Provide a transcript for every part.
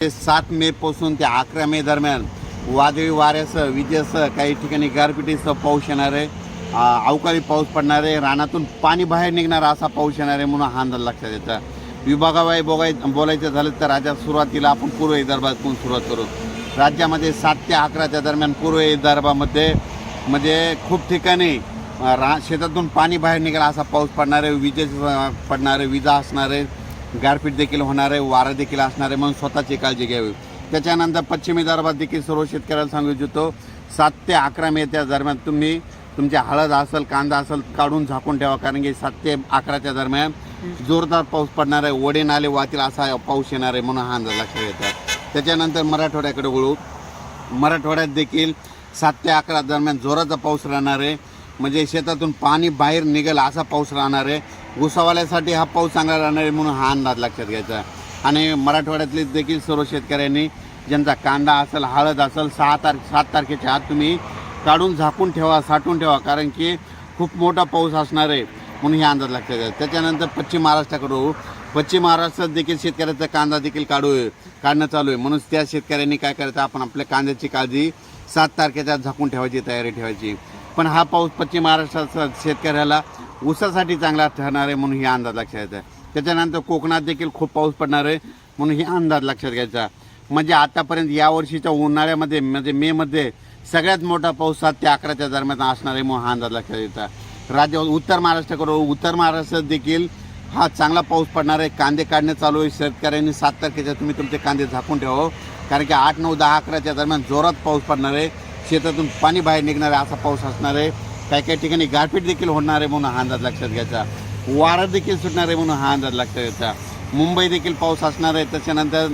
ते सात मे पासून ते अकरा मे दरम्यान वादळी वाऱ्यासह विजेसह काही ठिकाणी गारपिटीसह पाऊस येणार आहे. अवकाळी पाऊस पडणार आहे. रानातून पाणी बाहेर निघणार असा पाऊस येणार आहे म्हणून हा अंदाज लक्षात येता. विभागाबाई बोगाय बोलायचं झालं तर राज्यात सुरुवातीला आपण पूर्व विदर्भातून सुरुवात करू. राज्यामध्ये सात ते अकराच्या दरम्यान पूर्व विदर्भामध्ये म्हणजे खूप ठिकाणी रा शेतातून पाणी बाहेर निघाला असा पाऊस पडणार आहे. विजेचं पडणार आहे. विजा असणार आहे. गारपीट देखील होणार आहे वारं देखील असणार आहे म्हणून स्वतःची काळजी घ्यावी. त्याच्यानंतर पश्चिम विदर्भात देखील सर्व शेतकऱ्याला सांगू इच्छितो. सात ते अकरा मे त्या दरम्यान तुम्ही तुमची हळद असेल कांदा असेल काढून झाकून ठेवा कारण की सात ते अकराच्या दरम्यान जोरदार पाऊस पडणार आहे. ओढे नाले वाहतील असा पाऊस येणार आहे म्हणून हा अंदाज लक्षात येतात त्याच्यानंतर मराठवाड्याकडे वळू. मराठवाड्यात देखील सात ते अकरा दरम्यान जोराचा पाऊस राहणार आहे. म्हणजे शेतातून पाणी बाहेर निघेल असा पाऊस राहणार आहे. घुसावाल्यासाठी हा पाऊस चांगला राहणार आहे म्हणून हा अंदाज लक्षात घ्यायचा. आणि मराठवाड्यातले देखील सर्व शेतकऱ्यांनी ज्यांचा कांदा असेल हळद असेल सहा तारखे सात तारखेच्या आत तुम्ही काढून झाकून ठेवा साठवून ठेवा कारण की खूप मोठा पाऊस असणार आहे म्हणून हे अंदाज लक्षात घ्यायचा. त्याच्यानंतर पश्चिम महाराष्ट्राकडून पश्चिम महाराष्ट्रात देखील शेतकऱ्याचा कांदा देखील काढू काढणं चालू आहे. म्हणून त्या शेतकऱ्यांनी काय करायचं आपण आपल्या कांद्याची काळजी सात तारखेच्या आत झाकून ठेवायची तयारी ठेवायची. पण हा पाऊस पश्चिम महाराष्ट्राचा शेतकऱ्याला ऊसासाठी चांगला ठरणार आहे म्हणून हे अंदाज लक्षात घ्यायचा त्याच्यानंतर कोकणात देखील खूप पाऊस पडणार आहे म्हणून हे अंदाज लक्षात घ्यायचा. म्हणजे आतापर्यंत या वर्षीच्या उन्हाळ्यामध्ये म्हणजे मेमध्ये सगळ्यात मोठा पाऊस सात ते अकराच्या दरम्यान असणार आहे म्हणून हा अंदाज लक्षात घ्यायचा राज्य उत्तर महाराष्ट्राकडे उत्तर महाराष्ट्रात देखील हा चांगला पाऊस पडणार आहे. कांदे काढणे चालू आहे. शेतकऱ्यांनी सात तारखेच्या तुम्ही तुमचे कांदे झाकून ठेवा हो. कारण की आठ नऊ दहा अकराच्या दरम्यान जोरात पाऊस पडणार आहे. शेतातून पाणी बाहेर निघणार आहे असा पाऊस असणार आहे. काही काही ठिकाणी गारपीट देखील होणार आहे म्हणून हा अंदाज लक्षात घ्यायचा. वारा देखील सुटणार आहे म्हणून हा अंदाज लक्षात घ्यायचा. मुंबई देखील पाऊस असणार आहे त्याच्यानंतर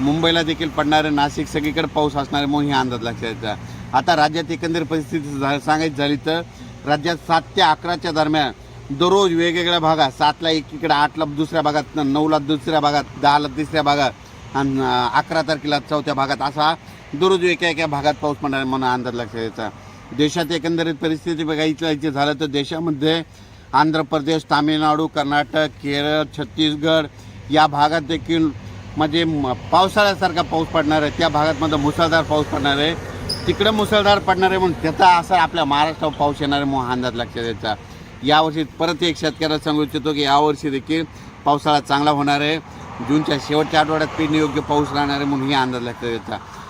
मुंबईला देखील पडणार आहे नाशिक सगळीकडे पाऊस असणार आहे म्हणून हा अंदाज लक्षात घ्यायचा. आता राज्यात एकंदर परिस्थिती झा- सांगायची झाली तर राज्यात सात ते अकराच्या दरम्यान दररोज वेगवेगळ्या भागात सातला एकीकडे आठला दुसऱ्या भागात नऊला दुसऱ्या भागात दहाला तिसऱ्या भागात आणि अकरा तारखेला चौथ्या भागात असा दररोज एका एका भागात पाऊस पडणार आहे म्हणून अंदाज लक्षात यायचा देशात एकंदरीत परिस्थिती बघायची झालं तर देशामध्ये आंध्र प्रदेश तामिळनाडू कर्नाटक केरळ छत्तीसगड या भागात देखील म्हणजे पावसाळ्यासारखा पाऊस पडणार आहे. त्या भागातमध्ये मुसळधार पाऊस पडणार आहे. तिकडं मुसळधार पडणार आहे म्हणून त्याचा असा आपल्या महाराष्ट्रावर पाऊस येणार आहे म्हणून अंदाज लक्षात यायचा यावर्षी परत एक शेतकऱ्याला सांगू इच्छितो की यावर्षी देखील पावसाळा चांगला होणार आहे. जूनच्या शेवटच्या आठवड्यात पेरणीयोग्य पाऊस राहणार आहे म्हणून ही अंदाज लक्षात यायचा